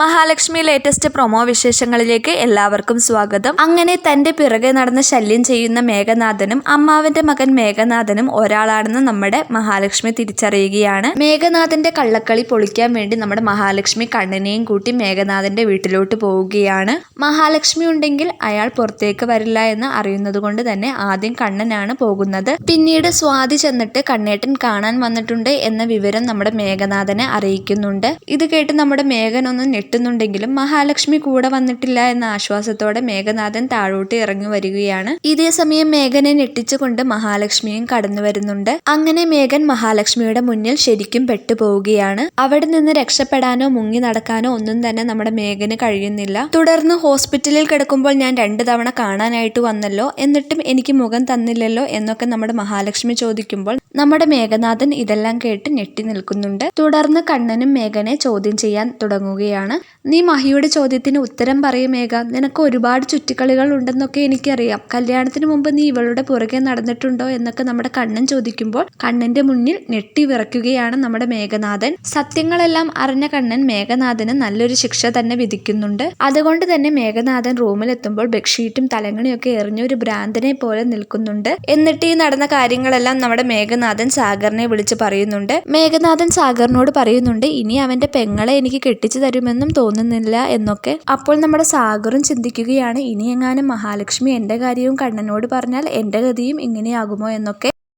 Mahalakshmi latest promo വിശേഷങ്ങളിലേക്ക് എല്ലാവർക്കും സ്വാഗതം. അങ്ങനെ തന്റെ പിറകെ നടന്ന ശല്യം ചെയ്യുന്ന മേഘനാഥനും അമ്മാവന്റെ മകൻ മേഘനാഥനും ഒരാളാണെന്ന് നമ്മുടെ മഹാലക്ഷ്മി തിരിച്ചറിയുകയാണ്. മേഘനാഥന്റെ കള്ളക്കളി പൊളിക്കാൻ വേണ്ടി നമ്മുടെ മഹാലക്ഷ്മി കണ്ണനെയും കൂട്ടി മേഘനാഥന്റെ വീട്ടിലോട്ട് പോവുകയാണ്. മഹാലക്ഷ്മി ഉണ്ടെങ്കിൽ അയാൾ പുറത്തേക്ക് വരില്ല എന്ന് അറിയുന്നത് കൊണ്ട് തന്നെ ആദ്യം കണ്ണനാണ് പോകുന്നത്. പിന്നീട് സ്വാതി ചെന്നിട്ട് കണ്ണേട്ടൻ കാണാൻ വന്നിട്ടുണ്ട് എന്ന വിവരം നമ്മുടെ മേഘനാഥനെ അറിയിക്കുന്നുണ്ട്. ഇത് കേട്ട് നമ്മുടെ മേഘൻ ഒന്ന് ഞെട്ടുന്നുണ്ടെങ്കിലും മഹാലക്ഷ്മി കൂടെ വന്നിട്ടില്ല എന്ന ആശ്വാസത്തോടെ മേഘനാഥൻ താഴോട്ട് ഇറങ്ങി വരികയാണ്. ഇതേ സമയം മേഘനെ ഞെട്ടിച്ചുകൊണ്ട് മഹാലക്ഷ്മിയും കടന്നു വരുന്നുണ്ട്. അങ്ങനെ മേഘൻ മഹാലക്ഷ്മിയുടെ മുന്നിൽ ശരിക്കും പെട്ടുപോവുകയാണ്. അവിടെ നിന്ന് രക്ഷപ്പെടാനോ മുങ്ങി നടക്കാനോ ഒന്നും തന്നെ നമ്മുടെ മേഘന് കഴിയുന്നില്ല. തുടർന്ന് ഹോസ്പിറ്റലിൽ കിടക്കുമ്പോൾ ഞാൻ രണ്ടു തവണ കാണാനായിട്ട് വന്നല്ലോ. എന്നിട്ടും എനിക്ക് മുഖം തന്നില്ലല്ലോ എന്നൊക്കെ നമ്മുടെ മഹാലക്ഷ്മി ചോദിക്കുമ്പോൾ നമ്മുടെ മേഘനാഥൻ ഇതെല്ലാം കേട്ട് ഞെട്ടി നിൽക്കുന്നുണ്ട്. തുടർന്ന് കണ്ണനും മേഘനെ ചോദ്യം ചെയ്യാൻ തുടങ്ങുകയാണ്. നീ മഹിയുടെ ചോദ്യത്തിന് ഉത്തരം പറയും മേഘ. നിനക്ക് ഒരുപാട് ചുറ്റിക്കളികൾ ഉണ്ടെന്നൊക്കെ എനിക്കറിയാം. കല്യാണത്തിന് മുമ്പ് നീ ഇവളുടെ പുറകെ നടന്നിട്ടുണ്ടോ? എന്നൊക്കെ നമ്മുടെ കണ്ണൻ ചോദിക്കുമ്പോൾ കണ്ണന്റെ മുന്നിൽ ഞെട്ടി വിറയ്ക്കുകയാണ് നമ്മുടെ മേഘനാഥൻ. സത്യങ്ങളെല്ലാം അറിഞ്ഞ കണ്ണൻ മേഘനാഥന് നല്ലൊരു ശിക്ഷ തന്നെ വിധിക്കുന്നുണ്ട്. അതുകൊണ്ട് തന്നെ മേഘനാഥൻ റൂമിലെത്തുമ്പോൾ ബെഡ്ഷീറ്റും തലങ്ങണിയൊക്കെ എറിഞ്ഞ ഒരു ഭ്രാന്തനെ പോലെ നിൽക്കുന്നുണ്ട്. എന്നിട്ട് ഈ നടന്ന കാര്യങ്ങളെല്ലാം നമ്മുടെ മേഘനാഥൻ സാഗറിനെ വിളിച്ച് പറയുന്നുണ്ട്. മേഘനാഥൻ സാഗറിനോട് പറയുന്നുണ്ട് ഇനി അവന്റെ പെങ്ങളെ എനിക്ക് കെട്ടിച്ചു തരുമെന്നും തോന്നുന്നില്ല എന്നൊക്കെ. അപ്പോൾ നമ്മുടെ സാഗറും ചിന്തിക്കുകയാണ് ഇനി എങ്ങാനും മഹാലക്ഷ്മി എന്റെ കാര്യവും കണ്ണനോട് പറഞ്ഞാൽ എന്റെ ഗതിയും ഇങ്ങനെയാകുമോ എന്നൊക്കെ.